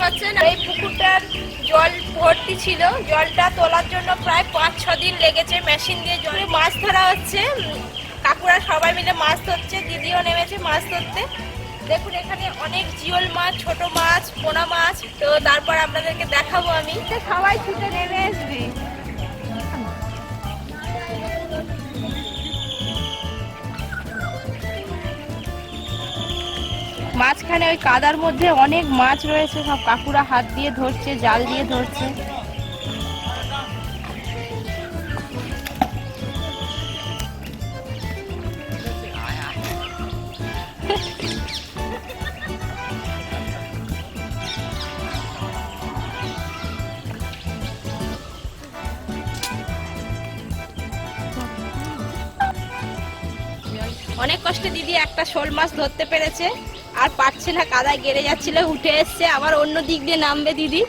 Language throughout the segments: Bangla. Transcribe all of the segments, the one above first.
পাচ্ছেন। এই পুকুরটার জল ভর্তি ছিল। জলটা তোলার জন্য প্রায় পাঁচ, ছ দিন লেগেছে মেশিন দিয়ে জলে। মাছ ধরা হচ্ছে। কাকুরা সবাই মিলে মাছ ধরছে। দিদিও নেমেছে মাছ ধরতে। দেখুন, এখানে অনেক জিওল মাছ, ছোট মাছ, পোনা মাছ। তো তারপর আপনাদেরকে দেখাবো আমি। সবাই ছুটে নেমে আসবে। মাঝখানে ওই কাদার মধ্যে অনেক মাছ রয়েছে, সব কাকুরা হাত দিয়ে ধরছে, জাল দিয়ে ধরছে। অনেক কষ্টে দিদি একটা শোল মাছ ধরতে পেরেছে। আর পারছে না কাদায় গেড়ে যাচ্ছিল উঠে এসছে আবার অন্য দিক দিয়ে নামবে দিদি।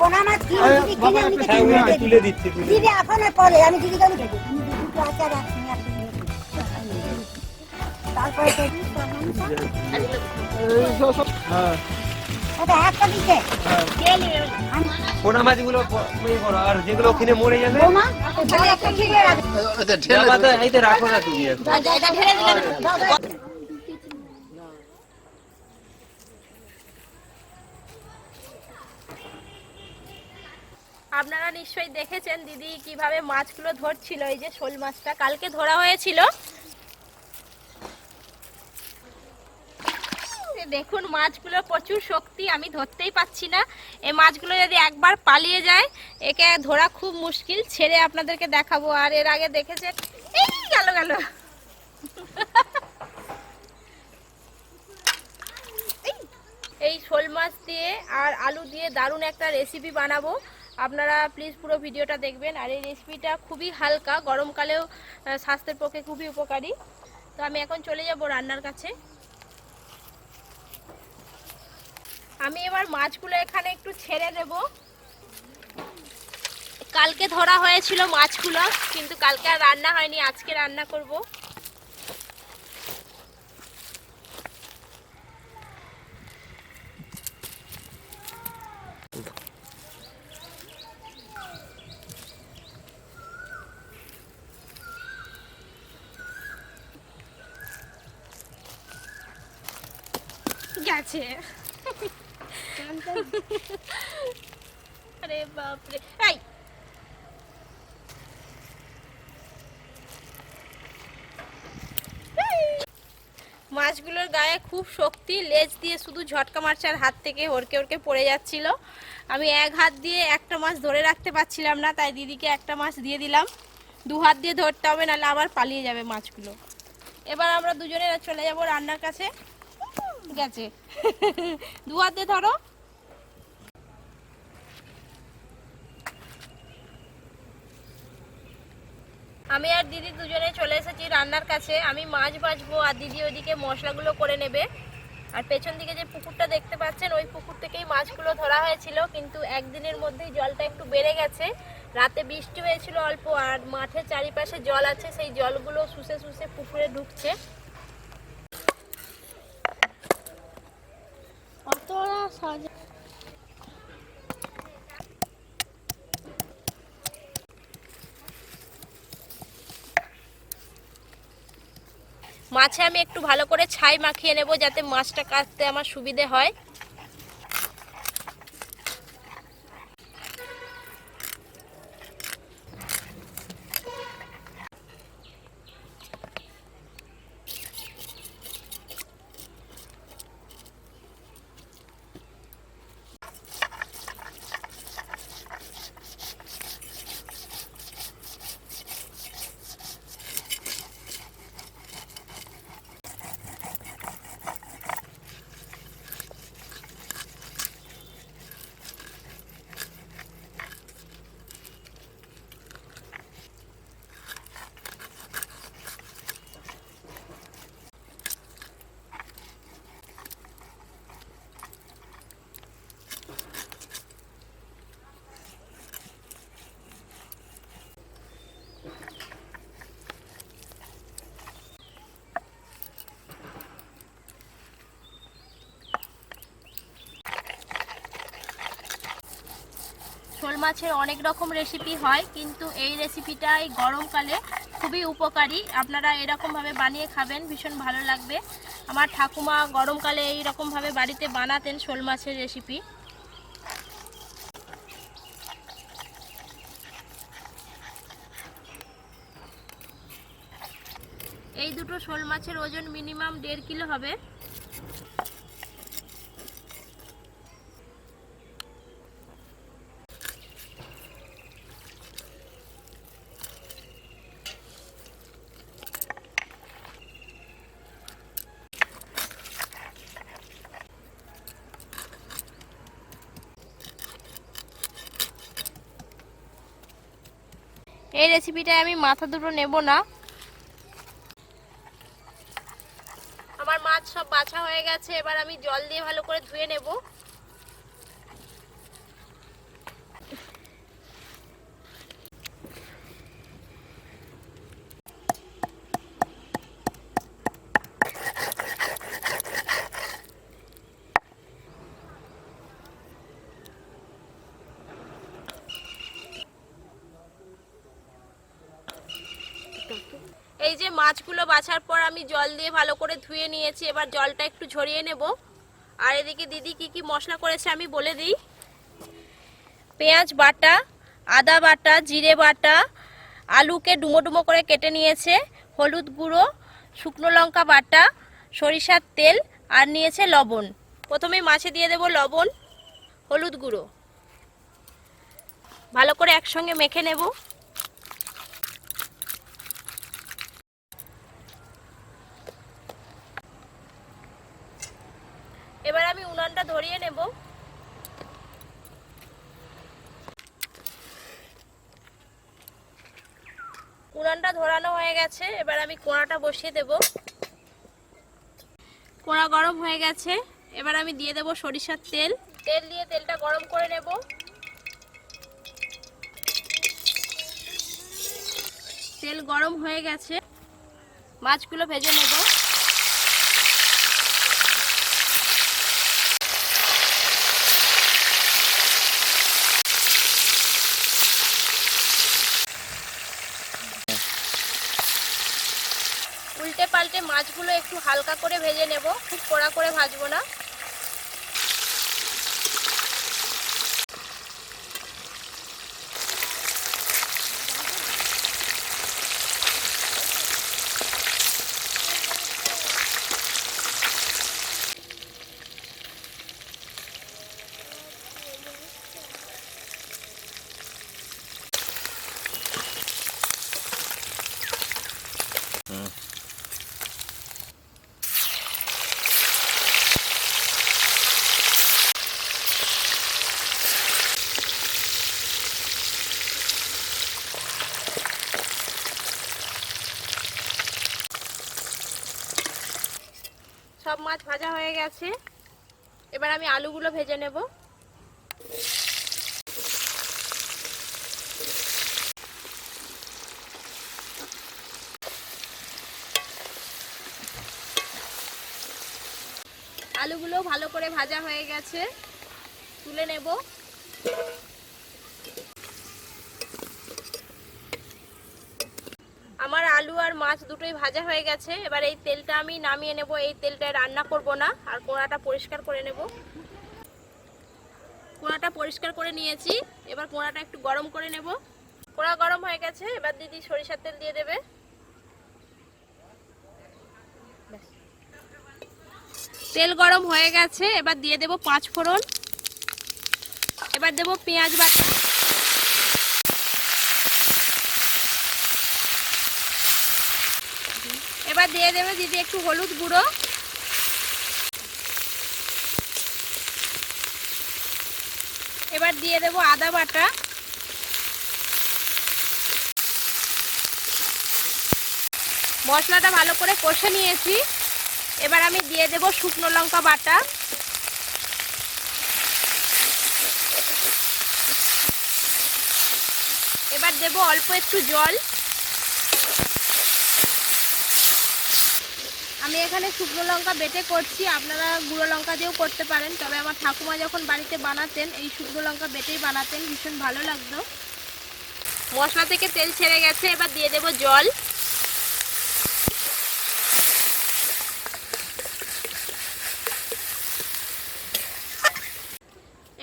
কিনে কিনে আমি তুলে দিচ্ছি দিদি এখন পরে আমি দিদি কেন দেবো? আচার রাখছি। তারপরে তো। হ্যাঁ। পোনা মাছগুলো আর যেগুলো ওখানে মরে যাবে রাখো না তুমি এখন। দাও, দাও। আপনারা নিশ্চয়ই দেখেছেন দিদি কীভাবে মাছগুলো ধরছিল, এই যে শোল মাছটা কালকে ধরা হয়েছিল। দেখুন, মাছগুলো প্রচুর শক্তি, আমি ধরতেই পাচ্ছি না। এই মাছগুলো যদি একবার পালিয়ে যায়, একে ধরা খুব মুশকিল, ছেড়ে আপনাদেরকে দেখাবো। আর এর আগে দেখেছেন, এই গেল গেল। এই শোল মাছ দিয়ে আর আলু দিয়ে দারুণ একটা রেসিপি বানাবো। আপনারা প্লিজ পুরো ভিডিওটা দেখবেন। আর এই রেসিপিটা খুবই হালকা, গরমকালেও স্বাস্থ্যের পক্ষে খুবই উপকারী। তো আমি এখন চলে যাব রান্নার কাছে। আমি এবার মাছগুলো এখানে একটু ছেড়ে দেব। কালকে ধরা হয়েছিল মাছগুলো, কিন্তু কালকে আর রান্না হয়নি, আজকে রান্না করব। গেছে। আরে বাপরে। এই! মাছগুলোর গায়ে খুব শক্তি, লেজ দিয়ে শুধু ঝটকা মারছে আর হাত থেকে ওরকে ওরকে পড়ে যাচ্ছিল। আমি এক হাত দিয়ে একটা মাছ ধরে রাখতে পারছিলাম না, তাই দিদিকে একটা মাছ দিয়ে দিলাম। দু হাত দিয়ে ধরতে হবে, নাহলে আবার পালিয়ে যাবে মাছগুলো। এবার আমরা দুজনে চলে যাব রান্নার কাছে। গেছে দু হাত ধরো। আমি আর দিদি দুজনে চলে এসেছি রান্নার কাছে। আমি মাছ ভাজবো আর দিদি ওইদিকে মশলাগুলো করে নেবে। আর পেছন দিকে যে পুকুরটা দেখতে পাচ্ছেন, ওই পুকুর থেকেই মাছগুলো ধরা হয়েছিল। কিন্তু একদিনের মধ্যেই জলটা একটু বেড়ে গেছে। রাতে বৃষ্টি হয়েছিল অল্প, আর মাঠের চারিপাশে জল আছে, সেই জলগুলো শুষে শুষে পুকুরে ঢুকছে। সাজা মাছে আমি একটু ভালো করে ছাই মাখিয়ে নেব যাতে মাছটা কাটতে আমার সুবিধে হয়। মাছের অনেক রকম রেসিপি হয়, কিন্তু এই রেসিপিটা এই গরমকালে খুবই উপকারী। আপনারা এরকমভাবে বানিয়ে খাবেন, ভীষণ ভালো লাগবে। আমার ঠাকুমা গরমকালে এই রকমভাবে বাড়িতে বানাতেন শোল মাছের রেসিপি এই দুটো শোল মাছের ওজন মিনিমাম দেড় কিলো হবে। এই রেসিপিটায় আমি মাথা দুটো নেব না। আমার মাছ সব বাছা হয়ে গেছে, এবার আমি জল দিয়ে ভালো করে ধুয়ে নেব এই যে মাছগুলো বাছার পর আমি জল দিয়ে ভালো করে ধুয়ে নিয়েছি। এবার জলটা একটু ঝরিয়ে নেব। আর এদিকে দিদি কি কি মশলা করেছে আমি বলে দিই। পেঁয়াজ বাটা, আদা বাটা, জিরে বাটা, আলুকে ডুমো ডুমো করে কেটে নিয়েছে। হলুদ গুঁড়ো, শুকনো লঙ্কা বাটা, সরিষার তেল, আর নিয়েছে লবণ। প্রথমে মাছে দিয়ে দেব লবণ, হলুদ গুঁড়ো। ভালো করে একসঙ্গে মেখে নেব। এবার আমি উনানটা ধরিয়ে নেব। উনানটা ধরানো হয়ে গেছে, এবার আমি কোড়াটা বসিয়ে দেব। কোড়া গরম হয়ে গেছে, এবার আমি দিয়ে দেব সরিষার তেল। তেল দিয়ে তেলটা গরম করে নেব। তেল গরম হয়ে গেছে, মাছগুলো ভেজে নেব। মাছগুলো একটু হালকা করে ভেজে নেব। খুব কড়া করে ভাজবো না। সব মাছ ভাজা হয়ে গেছে। এবার আমি আলুগুলো ভেজে নেব। আলুগুলো ভালো করে ভাজা হয়ে গেছে। তুলে নেব আমার আলু আর মাছ দুটোই ভাজা হয়ে গেছে। এবার এই তেলটা আমি নামিয়ে নেব। এই তেলটা রান্না করব না, আর কোড়াটা পরিষ্কার করে নেব। কোড়াটা পরিষ্কার করে নিয়েছি। এবার কোড়াটা একটু গরম করে নেব। কোড়া গরম হয়ে গেছে, এবার দিদি সরিষার তেল দিয়ে দেবে। তেল গরম হয়ে গেছে, এবার দিয়ে দেব পাঁচ ফোড়ন এবার দেব পেঁয়াজ বাটা। এবার দিয়ে দেবে দিদি একটু হলুদ গুঁড়ো। এবার দিয়ে দেব আদা বাটা। মশলাটা ভালো করে কষে নিয়েছি। এবার আমি দিয়ে দেব শুকনো লঙ্কা বাটা। এবার দেব অল্প একটু জল। আমি এখানে শুকনো লঙ্কা বেটে করছি, আপনারা গুঁড়ো লঙ্কা দিয়েও করতে পারেন। তবে আমার ঠাকুমা যখন বাড়িতে বানাতেন, এই শুকনো লঙ্কা বেটেই বানাতেন, ভীষণ ভালো লাগতো। মশলা থেকে তেল ছেড়ে গেছে, এবার দিয়ে দেব জল।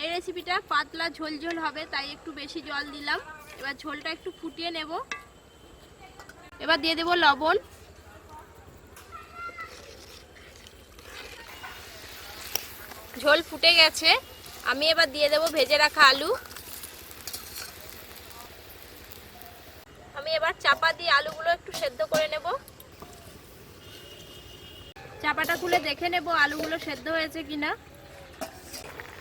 এই রেসিপিটা পাতলা ঝোল ঝোল হবে, তাই একটু বেশি জল দিলাম। এবার ঝোলটা একটু ফুটিয়ে নেব। এবার দিয়ে দেব লবণ। ঝোল ফুটে গেছে। আমি এবার দিয়ে দেব ভেজে রাখা আলু। আমি এবার চাপা দিয়ে আলুগুলো একটু সেদ্ধ করে নেব। চাপাটা খুলে দেখে নেব আলুগুলো সেদ্ধ হয়েছে কিনা।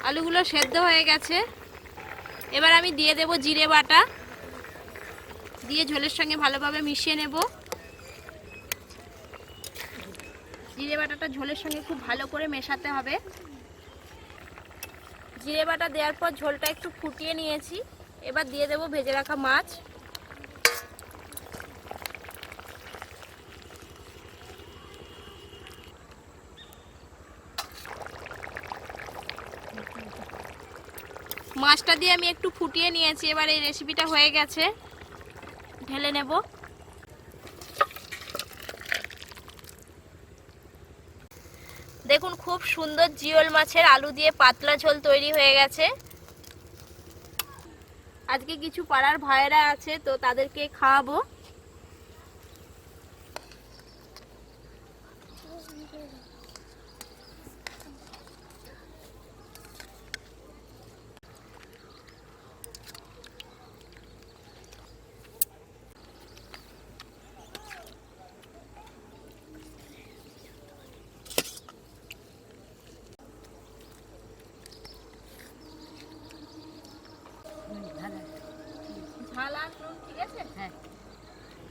আলুগুলো সেদ্ধ হয়ে গেছে। এবার আমি দিয়ে দেব জিরে বাটা। দিয়ে ঝোলের সঙ্গে ভালোভাবে মিশিয়ে নেব। জিরে বাটাটা ঝোলের সঙ্গে খুব ভালো করে মেশাতে হবে। জিরে বাটা দেওয়ার পর ঝোলটা একটু ফুটিয়ে নিয়েছি। এবার দিয়ে দেব ভেজে রাখা মাছ। মাছটা দিয়ে আমি একটু ফুটিয়ে নিয়েছি। এবার এই রেসিপিটা হয়ে গেছে। ঢেলে নেব দেখুন খুব সুন্দর জিওল মাছের আলু দিয়ে পাতলা ঝোল তৈরি হয়ে গেছে। আজকে কিছু পাড়ার ভাইয়েরা আছে, তো তাদেরকে খাওয়াবো।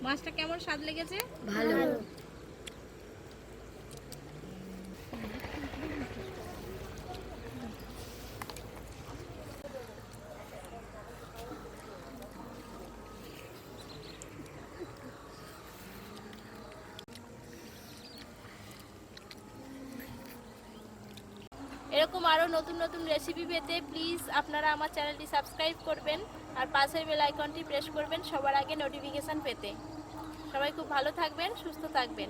মাছটা কেমন স্বাদ লেগেছে? ভালো। এরকম আরও নতুন নতুন রেসিপি পেতে প্লিজ আপনারা আমার চ্যানেলটি সাবস্ক্রাইব করবেন আর পাশের বেল আইকনটি প্রেস করবেন সবার আগে নোটিফিকেশান পেতে। সবাই খুব ভালো থাকবেন সুস্থ থাকবেন।